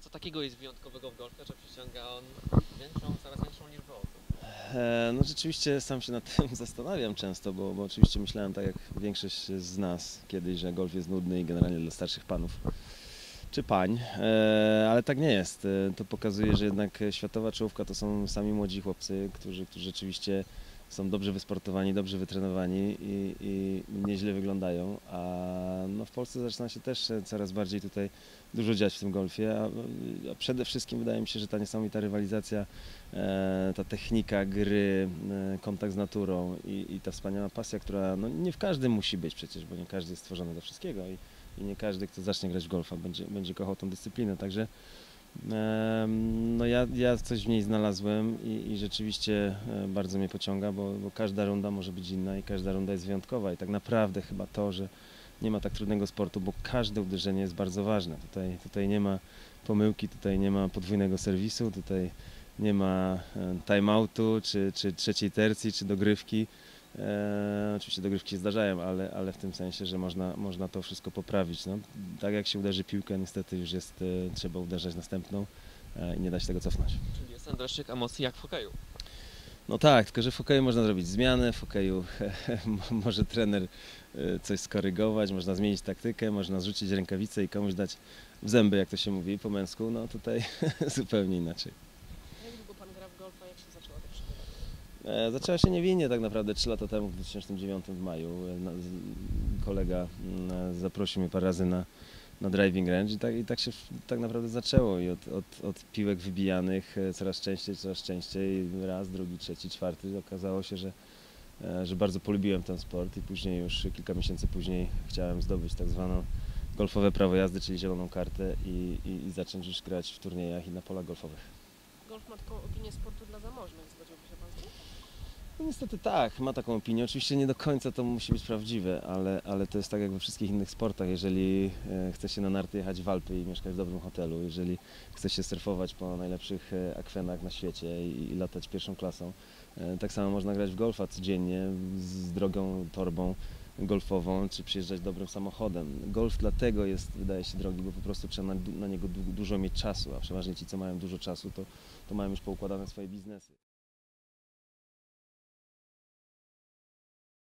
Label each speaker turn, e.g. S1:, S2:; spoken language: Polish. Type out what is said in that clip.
S1: Co takiego jest wyjątkowego w golfie, że przyciąga on większą, coraz większą liczbę osób?
S2: E, No rzeczywiście sam się nad tym zastanawiam często, bo, bo oczywiście myślałem tak jak większość z nas kiedyś, że golf jest nudny i generalnie dla starszych panów czy pań, e, ale tak nie jest. E, To pokazuje, że jednak światowa czołówka to są sami młodzi chłopcy, którzy, którzy rzeczywiście są dobrze wysportowani, dobrze wytrenowani i, i nieźle wyglądają, a no w Polsce zaczyna się też coraz bardziej tutaj dużo dziać w tym golfie, a, a przede wszystkim wydaje mi się, że ta niesamowita rywalizacja e, ta technika gry, e, kontakt z naturą i, i ta wspaniała pasja, która no, nie w każdym musi być przecież, bo nie każdy jest stworzony do wszystkiego i, i nie każdy, kto zacznie grać w golfa, będzie, będzie kochał tą dyscyplinę. Także no ja, ja coś w niej znalazłem i, i rzeczywiście e, bardzo mnie pociąga, bo, bo każda runda może być inna i każda runda jest wyjątkowa i tak naprawdę chyba to, że nie ma tak trudnego sportu, bo każde uderzenie jest bardzo ważne. Tutaj, tutaj nie ma pomyłki, tutaj nie ma podwójnego serwisu, tutaj nie ma e, timeoutu, czy, czy trzeciej tercji, czy dogrywki. E, oczywiście dogrywki się zdarzają, ale, ale w tym sensie, że można, można to wszystko poprawić. No, tak jak się uderzy piłkę, niestety już jest, e, trzeba uderzać następną e, i nie da się tego cofnąć.
S1: Czyli jest ten dreszczyk emocji jak w hokeju.
S2: No tak, tylko że w hokeju można zrobić zmianę, w hokeju może trener e, coś skorygować, można zmienić taktykę, można zrzucić rękawicę i komuś dać w zęby, jak to się mówi po męsku, no tutaj zupełnie inaczej. E, Zaczęła się niewinnie tak naprawdę 3 lata temu, w 2009 w maju. E, Kolega mm, zaprosił mnie parę razy na, na driving range i tak, i tak się tak naprawdę zaczęło. I od, od, od piłek wybijanych e, coraz częściej, coraz częściej, raz, drugi, trzeci, czwarty. Okazało się, że, e, że bardzo polubiłem ten sport i później już kilka miesięcy później chciałem zdobyć tak zwaną golfowe prawo jazdy, czyli zieloną kartę i, i, i zacząć już grać w turniejach i na polach golfowych.
S3: Golf ma taką opinię sportu dla zamożnych, zgodziłby się pan z tym?
S2: No niestety tak, ma taką opinię. Oczywiście nie do końca to musi być prawdziwe, ale, ale to jest tak jak we wszystkich innych sportach. Jeżeli e, chce się na narty jechać w Alpy i mieszkać w dobrym hotelu, jeżeli chce się surfować po najlepszych e, akwenach na świecie i, i latać pierwszą klasą, e, tak samo można grać w golfa codziennie z drogą torbą golfową, czy przyjeżdżać dobrym samochodem. Golf dlatego jest, wydaje się, drogi, bo po prostu trzeba na, na niego du- dużo mieć czasu, a przeważnie ci, co mają dużo czasu, to, to mają już poukładane swoje biznesy.